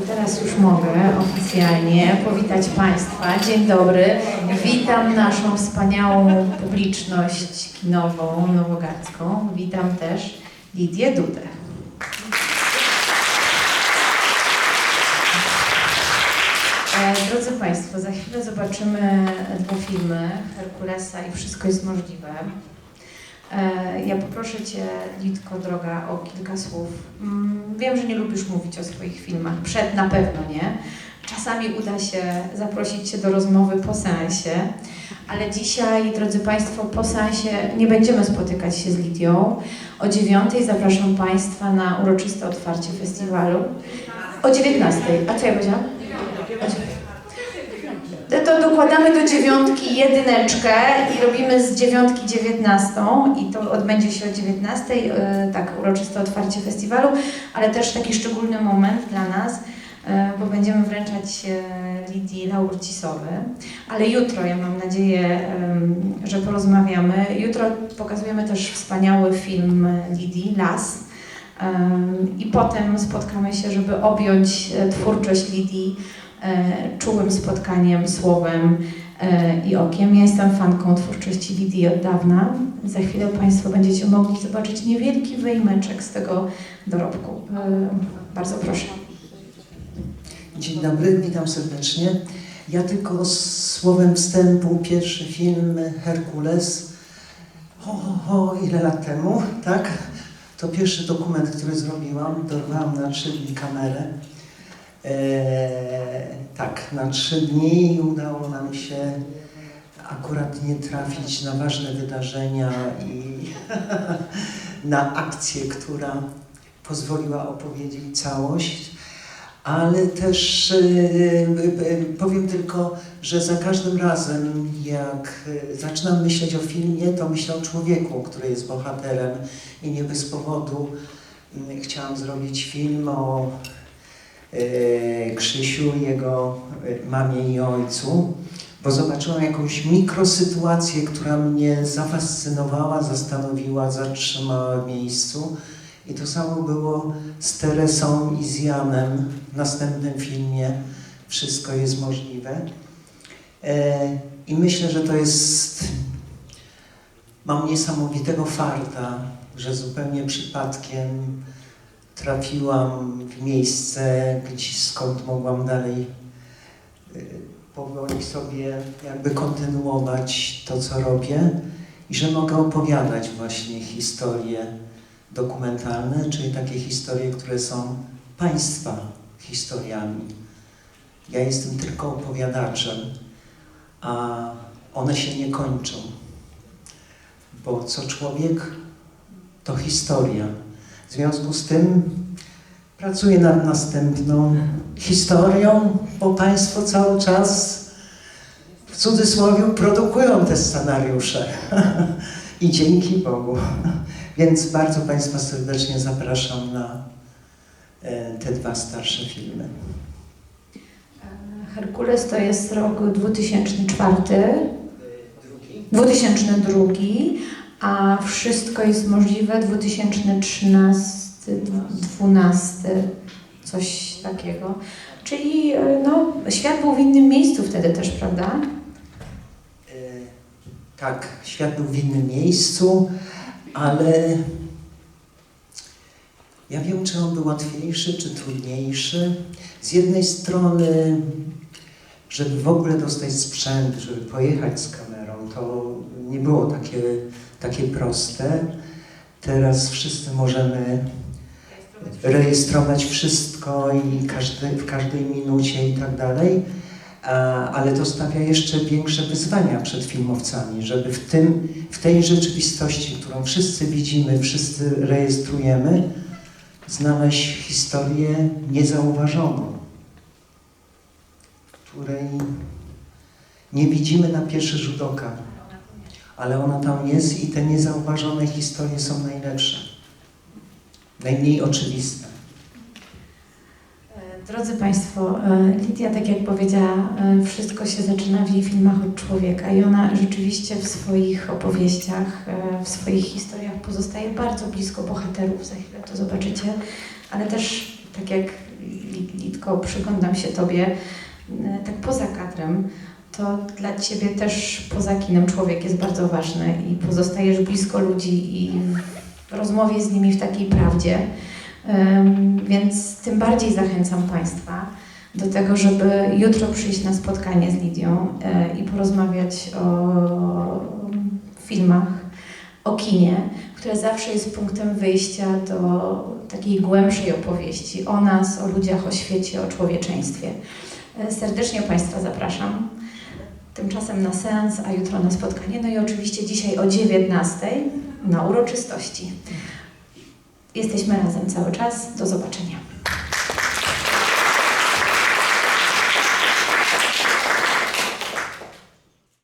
to teraz już mogę oficjalnie powitać Państwa. Dzień dobry. Witam naszą wspaniałą publiczność kinową, nowogardzką. Witam też Lidię Dudę. E, Drodzy Państwo, za chwilę zobaczymy dwa filmy, Herkulesa i Wszystko jest możliwe. E, Ja poproszę Cię, Litko droga, o kilka słów. Mm, Wiem, że nie lubisz mówić o swoich filmach, przed na pewno nie. Czasami uda się zaprosić Cię do rozmowy po seansie, ale dzisiaj, drodzy Państwo, po seansie nie będziemy spotykać się z Lidią. O dziewiątej zapraszam Państwa na uroczyste otwarcie festiwalu. O dziewiętnastej. A co ja powiedziałam? To dokładamy do dziewiątki jedyneczkę i robimy z dziewiątki dziewiętnastą i to odbędzie się o dziewiętnastej, e, tak, uroczyste otwarcie festiwalu, ale też taki szczególny moment dla nas, e, bo będziemy wręczać Lidii laur cisowy, ale jutro, ja mam nadzieję, że porozmawiamy. Jutro pokazujemy też wspaniały film Lidii, Las. I potem spotkamy się, żeby objąć e, twórczość Lidii czułym spotkaniem, słowem e, i okiem. Ja jestem fanką twórczości Lidii od dawna. Za chwilę Państwo będziecie mogli zobaczyć niewielki wyjmeczek z tego dorobku. E, Bardzo proszę. Dzień dobry, witam serdecznie. Ja tylko słowem wstępu, pierwszy film Herkules, ho, ho, ho, ile lat temu, tak? To pierwszy dokument, który zrobiłam, dorwałam na trzy dni kamerę. Eee, tak, na trzy dni udało nam się akurat nie trafić na ważne wydarzenia i na akcję, która pozwoliła opowiedzieć całość. Ale też e, e, powiem tylko, że za każdym razem, jak e, zaczynam myśleć o filmie, to myślę o człowieku, który jest bohaterem i nie bez powodu mm, chciałam zrobić film o e, Krzysiu, jego e, mamie i ojcu, bo zobaczyłam jakąś mikrosytuację, która mnie zafascynowała, zastanowiła, zatrzymała w miejscu. I to samo było z Teresą i z Janem w następnym filmie Wszystko jest możliwe. E, I myślę, że to jest. Mam niesamowitego farta, że zupełnie przypadkiem trafiłam w miejsce, gdzie, skąd mogłam dalej e, powoli sobie jakby kontynuować to, co robię i że mogę opowiadać właśnie historię dokumentalne, czyli takie historie, które są Państwa historiami. Ja jestem tylko opowiadaczem, a one się nie kończą, bo co człowiek to historia. W związku z tym pracuję nad następną historią, bo Państwo cały czas w cudzysłowie produkują te scenariusze. I dzięki Bogu. Więc bardzo Państwa serdecznie zapraszam na e, te dwa starsze filmy. Herkules to jest rok 2004, 2002, a wszystko jest możliwe 2013, 2012, coś takiego. Czyli e, no, świat był w innym miejscu wtedy też, prawda? E, Tak, świat był w innym miejscu, ale ja wiem, czy on był łatwiejszy, czy trudniejszy. Z jednej strony, żeby w ogóle dostać sprzęt, żeby pojechać z kamerą, to nie było takie, takie proste. Teraz wszyscy możemy rejestrować wszystko i każdy, w każdej minucie i tak dalej. Ale to stawia jeszcze większe wyzwania przed filmowcami, żeby w, tym, w tej rzeczywistości, którą wszyscy widzimy, wszyscy rejestrujemy, znaleźć historię niezauważoną, której nie widzimy na pierwszy rzut oka, ale ona tam jest i te niezauważone historie są najlepsze, najmniej oczywiste. E, Drodzy Państwo, e, Lidia, tak jak powiedziała, e, wszystko się zaczyna w jej filmach od człowieka i ona rzeczywiście w swoich opowieściach, w swoich historiach pozostaje bardzo blisko bohaterów, za chwilę to zobaczycie, ale też, tak jak Li- Lidko przyglądam się Tobie tak poza kadrem, to dla Ciebie też poza kinem człowiek jest bardzo ważny i pozostajesz blisko ludzi i w rozmowie z nimi w takiej prawdzie. Więc tym bardziej zachęcam Państwa do tego, żeby jutro przyjść na spotkanie z Lidią e, i porozmawiać o filmach, o kinie, które zawsze jest punktem wyjścia do takiej głębszej opowieści o nas, o ludziach, o świecie, o człowieczeństwie. E, Serdecznie Państwa zapraszam. Tymczasem na seans, a jutro na spotkanie. No i oczywiście dzisiaj o 19 na uroczystości. Jesteśmy razem cały czas. Do zobaczenia.